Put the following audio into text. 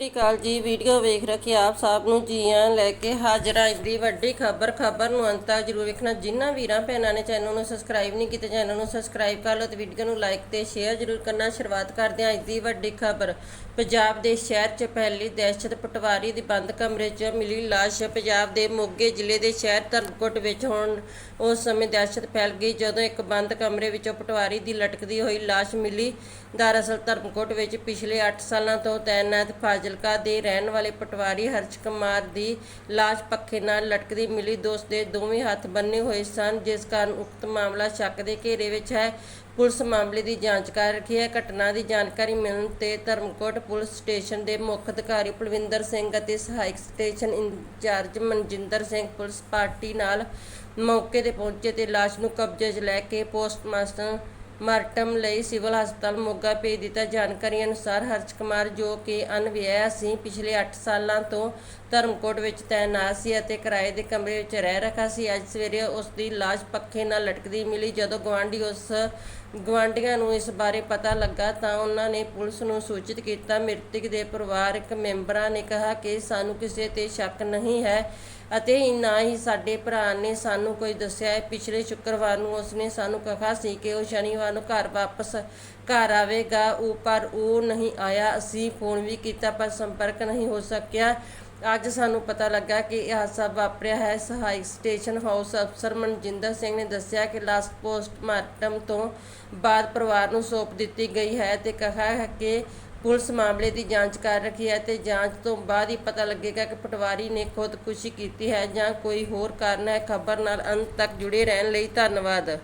ਸਤਿ ਸ਼੍ਰੀ ਅਕਾਲ ਜੀ, ਵੀਡੀਓ ਵੇਖ ਰੱਖੀ ਆਪ ਸਭ ਨੂੰ ਜੀ ਆਇਆਂ ਲੈ ਕੇ ਹਾਜ਼ਰ ਹਾਂ ਅੱਜ ਦੀ ਵੱਡੀ ਖਬਰ। ਖਬਰ ਨੂੰ ਅੰਤ ਤੱਕ ਜਰੂਰ ਵੇਖਣਾ। ਜਿਨ੍ਹਾਂ ਵੀਰਾਂ, ਭੈਣਾਂ ਨੇ ਚੈਨਲ ਨੂੰ ਸਬਸਕ੍ਰਾਈਬ ਨਹੀਂ ਕੀਤਾ ਚੈਨਲ ਨੂੰ ਸਬਸਕ੍ਰਾਈਬ ਕਰ ਲਓ ਤੇ ਵੀਡੀਓ ਨੂੰ ਲਾਈਕ ਤੇ ਸ਼ੇਅਰ ਜਰੂਰ ਕਰਨਾ। ਸ਼ੁਰੂਆਤ ਕਰਦੇ ਹਾਂ ਅੱਜ ਦੀ ਵੱਡੀ ਖਬਰ। ਪੰਜਾਬ ਦੇ ਸ਼ਹਿਰ 'ਚ ਪਹਿਲੀ ਦਹਿਸ਼ਤ ਪਟਵਾਰੀ ਦੀ ਬੰਦ ਕਮਰੇ 'ਚ ਮਿਲੀ ਲਾਸ਼। ਪੰਜਾਬ ਦੇ ਮੋਗੇ ਜ਼ਿਲ੍ਹੇ ਦੇ ਸ਼ਹਿਰ ਧਰਮਕੋਟ ਵਿੱਚ ਹੁਣ ਉਸ ਸਮੇਂ ਦਹਿਸ਼ਤ ਫੈਲ ਗਈ, ਜਦੋਂ ਇੱਕ ਬੰਦ ਕਮਰੇ ਵਿੱਚੋਂ ਪਟਵਾਰੀ ਦੀ ਲਟਕਦੀ ਹੋਈ ਲਾਸ਼ ਮਿਲੀ। ਦਰਅਸਲ ਧਰਮਕੋਟ ਵਿੱਚ ਪਿਛਲੇ 8 ਸਾਲਾਂ ਤੋਂ ਤੈਨਾਤ ਫਾਜ਼ਿਲਕਾ ਦੇ ਰਹਿਣ ਵਾਲੇ ਪਟਵਾਰੀ ਹਰਸ਼ ਕੁਮਾਰ ਦੀ ਲਾਸ਼ ਪੱਖੇ ਨਾਲ ਲਟਕਦੀ ਮਿਲੀ। ਦੋਸਤ ਦੇ ਦੋਵੇਂ ਹੱਥ ਬੰਨੇ ਹੋਏ ਸਨ, ਜਿਸ ਕਾਰਨ ਉਕਤ ਮਾਮਲਾ ਸ਼ੱਕ ਦੇ ਘੇਰੇ ਵਿੱਚ ਹੈ। ਪੁਲਿਸ ਮਾਮਲੇ ਦੀ ਜਾਂਚ ਕਰ ਰਹੀ ਹੈ। ਘਟਨਾ ਦੀ ਜਾਣਕਾਰੀ ਮਿਲਣ ਤੇ ਧਰਮਕੋਟ ਪੁਲਿਸ ਸਟੇਸ਼ਨ ਦੇ ਮੁੱਖ ਅਧਿਕਾਰੀ ਪਲਵਿੰਦਰ ਸਿੰਘ ਅਤੇ ਸਹਾਇਕ station incharge Manjinder Singh police party ਨਾਲ ਮੌਕੇ ਤੇ ਪਹੁੰਚੇ ਤੇ ਲਾਸ਼ ਨੂੰ ਕਬਜ਼ੇ 'ਚ ਲੈ ਕੇ ਪੋਸਟਮਾਸਟਰ ਮਾਰਟਮ ਲਈ ਸਿਵਲ ਹਸਪਤਾਲ ਮੋਗਾ ਭੇਜ ਦਿੱਤਾ। ਜਾਣਕਾਰੀ ਅਨੁਸਾਰ ਹਰਸ਼ ਕੁਮਾਰ, ਜੋ ਕਿ ਅਨਵਿਆਹਿਆ ਸੀ, ਪਿਛਲੇ 8 ਸਾਲਾਂ ਤੋਂ ਧਰਮਕੋਟ ਵਿੱਚ ਤੈਨਾਤ ਸੀ ਅਤੇ ਕਿਰਾਏ ਦੇ ਕਮਰੇ ਵਿੱਚ ਰਹਿ ਰਖਾ ਸੀ। ਅੱਜ ਸਵੇਰੇ ਉਸ ਦੀ ਲਾਸ਼ ਪੱਖੇ ਨਾਲ ਲਟਕਦੀ ਮਿਲੀ। ਜਦੋਂ ਗਵਾਂਢੀ ਉਸ ਗਵਾਂਢੀਆਂ ਨੂੰ ਇਸ ਬਾਰੇ ਪਤਾ ਲੱਗਾ ਤਾਂ ਉਹਨਾਂ ਨੇ ਪੁਲਿਸ ਨੂੰ ਸੂਚਿਤ ਕੀਤਾ। ਮ੍ਰਿਤਕ ਦੇ ਪਰਿਵਾਰਕ ਮੈਂਬਰਾਂ ਨੇ ਕਿਹਾ ਕਿ ਸਾਨੂੰ ਕਿਸੇ ਤੇ ਸ਼ੱਕ ਨਹੀਂ ਹੈ ਅਤੇ ਨਾ ਹੀ ਸਾਡੇ ਭਰਾ ਨੇ ਸਾਨੂੰ ਕੋਈ ਦੱਸਿਆ। ਪਿਛਲੇ ਸ਼ੁੱਕਰਵਾਰ ਨੂੰ ਉਸਨੇ ਸਾਨੂੰ ਕਿਹਾ ਸੀ ਕਿ ਉਹ ਸ਼ਨੀਵਾਰ ਨੂੰ ਘਰ ਵਾਪਸ ਘਰ ਆਵੇਗਾ, ਉਹ ਪਰ ਉਹ ਨਹੀਂ ਆਇਆ। ਅਸੀਂ ਫੋਨ ਵੀ ਕੀਤਾ, ਪਰ ਸੰਪਰਕ ਨਹੀਂ ਹੋ ਸਕਿਆ। ਅੱਜ ਸਾਨੂੰ ਪਤਾ ਲੱਗਾ ਕਿ ਇਹ ਹਾਦਸਾ ਵਾਪਰਿਆ ਹੈ। ਸਹਾਇਕ ਸਟੇਸ਼ਨ ਹਾਊਸ ਅਫਸਰ ਮਨਜਿੰਦਰ ਸਿੰਘ ਨੇ ਦੱਸਿਆ ਕਿ ਲਾਸਟ ਪੋਸਟਮਾਰਟਮ ਤੋਂ ਬਾਅਦ ਪਰਿਵਾਰ ਨੂੰ ਸੌਂਪ ਦਿੱਤੀ ਗਈ ਹੈ ਤੇ ਕਿਹਾ ਹੈ ਕਿ ਪੁਲਿਸ ਮਾਮਲੇ ਦੀ ਜਾਂਚ ਕਰ ਰਹੀ ਹੈ ਤੇ ਜਾਂਚ ਤੋਂ ਬਾਅਦ ਹੀ ਪਤਾ ਲੱਗੇਗਾ ਕਿ ਪਟਵਾਰੀ ਨੇ ਖੁਦਕੁਸ਼ੀ ਕੀਤੀ ਹੈ ਜਾਂ ਕੋਈ ਹੋਰ ਕਾਰਨ ਹੈ। ਖਬਰ ਨਾਲ ਅੰਤ ਤੱਕ ਜੁੜੇ ਰਹਿਣ ਲਈ ਧੰਨਵਾਦ।